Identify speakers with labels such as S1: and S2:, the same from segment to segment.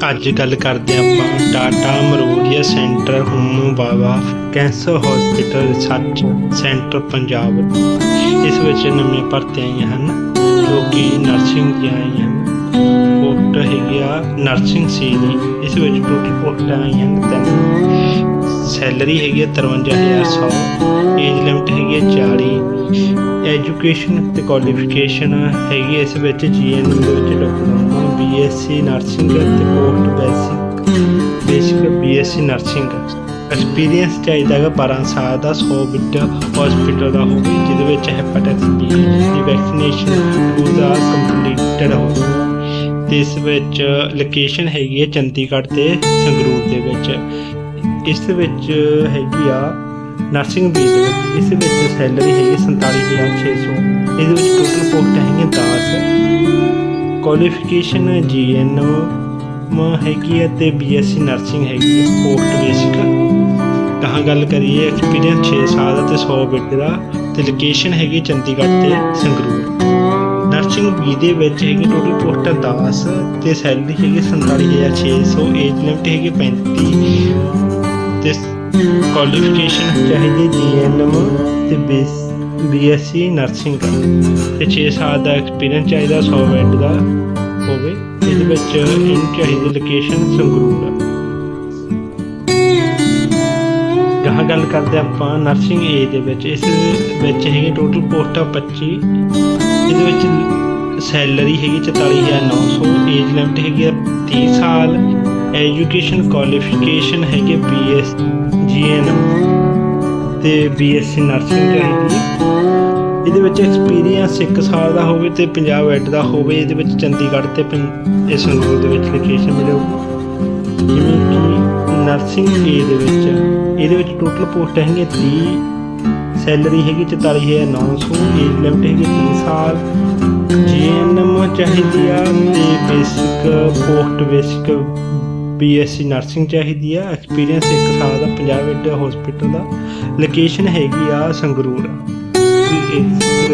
S1: ਅੱਜ ਗੱਲ ਕਰਦੇ ਹਾਂ ਆਪਾਂ Tata memorial centre Homi Bhabha cancer hospital research centre Punjab ਇਸ ਵਿੱਚ ਨਵੀਆਂ ਭਰਤੀਆਂ ਆਈਆਂ ਹਨ, ਜੋ ਕਿ ਨਰਸਿੰਗ ਦੀਆਂ ਆਈਆਂ ਹਨ। ਪੋਸਟ ਹੈਗੀ ਆ ਨਰਸਿੰਗ ਸੀ ਦੀ ਇਸ ਵਿੱਚ ਟੋਟਲ ਪੋਸਟਾਂ ਆਈਆਂ ਹਨ ਤਿੰਨ। ਸੈਲਰੀ ਹੈਗੀ ਆ 53100 ਏਜ ਲਿਮਟ ਹੈਗੀ ਆ 40 ਐਜੂਕੇਸ਼ਨ ਤੇ ਕੁਆਲੀਫਿਕੇਸ਼ਨ ਹੈਗੀ ਇਸ ਵਿੱਚ ਜੀਐਨਐਮ ਦੇ ਵਿੱਚ ਡਿਪਲੋਮਾ ਬੀਐਸਸੀ ਨਰਸਿੰਗ ਤੇ post basic basic BSc nursing experience ਚਾਹੀਦਾ ਹੈਗਾ 12 ਸਾਲ ਦਾ 100 ਬਿੱਟ ਹਸਪੀਟਲ ਦਾ ਹੋਵੇ, ਜਿਹਦੇ ਵਿੱਚ ਹੈਪਾਟਾਈਟਸ ਬੀ ਦੀ ਵੈਕਸੀਨੇਸ਼ਨ ਪੂਰਾ ਕੰਪਲੀਟਡ ਹੋਵੇ ਤੇ ਇਸ ਵਿੱਚ ਲੋਕੇਸ਼ਨ ਹੈਗੀ ਹੈ ਚੰਡੀਗੜ੍ਹ ਤੇ ਸੰਗਰੂਰ ਦੇ ਵਿੱਚ। ਇਸ ਵਿੱਚ ਹੈਗੀ ਆ ਨਰਸਿੰਗ ਬੀ ਦੇ ਵਿੱਚ। ਇਸ ਵਿੱਚ ਸੈਲਰੀ ਹੈਗੀ 47600 ਇਹਦੇ ਵਿੱਚ ਟੋਟਲ ਪੋਸਟ ਹੈਗੀਆਂ 10 ਕੁਆਲੀਫਿਕੇਸ਼ਨ ਜੀਐਨਓ ਹੈਗੀ ਹੈ ਤੇ ਬੀਐਸਸੀ ਨਰਸਿੰਗ ਹੈਗੀ ਹੈ ਪੋਸਟ ਬੇਸਿਕ ਕਹਾਂ ਗੱਲ ਕਰੀਏ ਐਕਸਪੀਰੀਅੰਸ 6 ਸਾਲ ਦਾ ਤੇ 100 ਬਿੱਟ ਦਾ। ਤੇ ਲੋਕੇਸ਼ਨ ਹੈਗੀ ਚੰਡੀਗੜ੍ਹ ਤੇ ਸੰਗਰੂਰ। ਨਰਸਿੰਗ ਬੀ ਦੇ ਵਿੱਚ ਹੈਗੀ ਟੋਟਲ ਪੋਸਟਾਂ 10 ਤੇ ਸੈਲਰੀ ਹੈਗੀ 47600 ਏਜ ਲਿਮਟ ਹੈਗੀ 35 ਤੇ ਕੁਆਲੀਫਿਕੇਸ਼ਨ ਚਾਹੀਦੀ ਜੀਐਨਐਮ ਤੇ ਬੇਸ ਬੀਐਸਸੀ ਨਰਸਿੰਗ ਦਾ ਤੇ 6 ਸਾਲ ਦਾ ਐਕਸਪੀਰੀਅੰਸ ਚਾਹੀਦਾ 100 ਬੈੱਡ ਦਾ ਹੋਵੇ। ਇਹਦੇ ਵਿੱਚ ਇਨ ਚਾਹੀਦੀ ਲੋਕੇਸ਼ਨ ਸੰਗਰੂਰ। ਆ ਗਾਹਾਂ ਗੱਲ ਕਰਦੇ ਆਪਾਂ ਨਰਸਿੰਗ ਏ ਦੇ ਵਿੱਚ, ਇਸ ਵਿੱਚ ਹੈਗੀ ਟੋਟਲ ਪੋਸਟਾਂ 25 ਇਹਦੇ ਵਿੱਚ ਸੈਲਰੀ ਹੈਗੀ 44900 ਏਜ ਲਿਮਟ ਹੈਗੀ ਆ 30 ਸਾਲ। ਐਜੂਕੇਸ਼ਨ ਕੁਆਲੀਫਿਕੇਸ਼ਨ ਹੈਗੀ ਬੀਐਸ ਜੀਐਨਐਮ ਤੇ ਬੀਐਸਸੀ ਨਰਸਿੰਗ ਚਾਹੀਦੀ ਹੈ ਇਹਦੇ ਵਿੱਚ ਐਕਸਪੀਰੀਅੰਸ 1 ਸਾਲ ਦਾ ਹੋਵੇ ਤੇ 50 ਬੈੱਡ ਦਾ ਹੋਵੇ, ਇਹਦੇ ਵਿੱਚ ਚੰਡੀਗੜ੍ਹ ਤੇ ਪੰ- ਇਹ ਸੰਗਰੂਰ ਦੇ ਵਿੱਚ ਲੋਕੇਸ਼ਨ ਮਿਲੇਗੀ ਜਿਵੇਂ ਕਿ ਨਰਸਿੰਗ ਏ ਦੇ ਵਿੱਚ, ਇਹਦੇ ਵਿੱਚ ਟੋਟਲ ਪੋਸਟ ਹੈਗੀਆਂ 30 ਸੈਲਰੀ ਹੈਗੀ 44900 ਏਜ ਲਿਮਟ ਹੈਗੀ 30 ਸਾਲ। ਜੀਐਨਐਮ ਚਾਹੀਦੀ ਆ ਤੇ basic post basic BSc nursing ਚਾਹੀਦੀ ਆ ਐਕਸਪੀਰੀਅੰਸ 1 ਸਾਲ ਦਾ 50 ਬੈੱਡ ਹਸਪੀਟਲ ਦਾ। ਲੋਕੇਸ਼ਨ ਹੈਗੀ ਆ ਸੰਗਰੂਰ। ਕਿ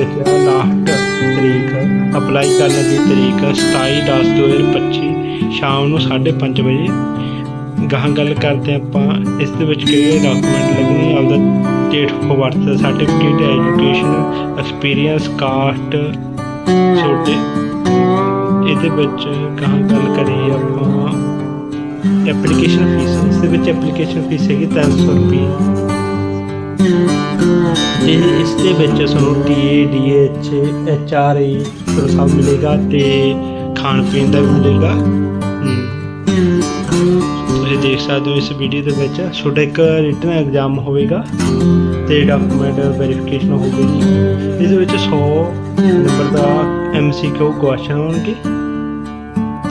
S1: ਇਸ ਲਾਸਟ ਤਰੀਕ ਅਪਲਾਈ ਕਰਨ ਦੀ ਤਰੀਕ 27/10/2025 ਸ਼ਾਮ ਨੂੰ 5:30 ਵਜੇ। ਗਾਹਾਂ ਗੱਲ ਕਰਦੇ ਹਾਂ ਆਪਾਂ, ਇਸ ਦੇ ਵਿੱਚ ਕਿਹੜੇ ਡਾਕੂਮੈਂਟ ਲੱਗਣੇ ਆਪਦਾ date of birth certificate education experience caste ਛੋਟੇ ਇਹਦੇ ਵਿੱਚ ਗਾਹਾਂ ਗੱਲ ਕਰੀਏ ਆਪਾਂ। ਐਪਲੀਕੇਸ਼ਨ ਫੀਸ ਇਸ ਦੇ ਵਿੱਚ ਐਪਲੀਕੇਸ਼ਨ ਫੀਸ ਹੈਗੀ 300 ਰੁਪਏ। ਤੇ ਇਸ ਦੇ ਵਿੱਚ ਤੁਹਾਨੂੰ ਟੀਏ ਡੀਐਚ ਐਚਆਰਏ ਤੁਹਾਨੂੰ ਸਭ ਮਿਲੇਗਾ ਤੇ ਖਾਣ ਪੀਣ ਦਾ ਵੀ ਮਿਲੇਗਾ। ਤੁਸੀਂ ਦੇਖ ਸਕਦੇ ਹੋ ਇਸ ਵੀਡੀਓ ਦੇ ਵਿੱਚ। ਛੋਟਾ ਇੱਕ ਰਿਟਨ ਐਗਜ਼ਾਮ ਹੋਵੇਗਾ ਤੇ ਡਾਕੂਮੈਂਟ ਵੈਰੀਫਿਕੇਸ਼ਨ ਹੋਵੇਗੀ। ਇਸ ਵਿੱਚ 100 ਨੰਬਰ ਦਾ ਐਮਸੀਕਿਊ ਕੁਐਸਚਨ ਹੋਣਗੇ।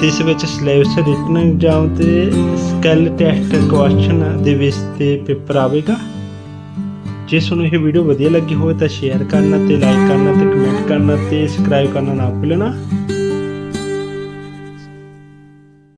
S1: ਇਸ ਵਿੱਚ ਸਿਲੇਬਸ ਰਿਟਨ ਐਗਜ਼ਾਮ ਤੇ ਸਕਿੱਲ ਟੈਸਟ ਕੁਐਸਚਨ ਦੇ ਵਿੱਚ ਤੇ ਪੇਪਰ ਆਵੇਗਾ। ਜੇ ਤੁਹਾਨੂੰ ਇਹ ਵੀਡੀਓ ਵਧੀਆ ਲੱਗੀ ਹੋਵੇ ਤਾਂ ਸ਼ੇਅਰ ਕਰਨਾ ਤੇ ਲਾਈਕ ਕਰਨਾ ਤੇ ਕਮੈਂਟ ਕਰਨਾ ਤੇ ਸਬਸਕ੍ਰਾਈਬ ਕਰਨਾ ਨਾ ਭੁੱਲਣਾ।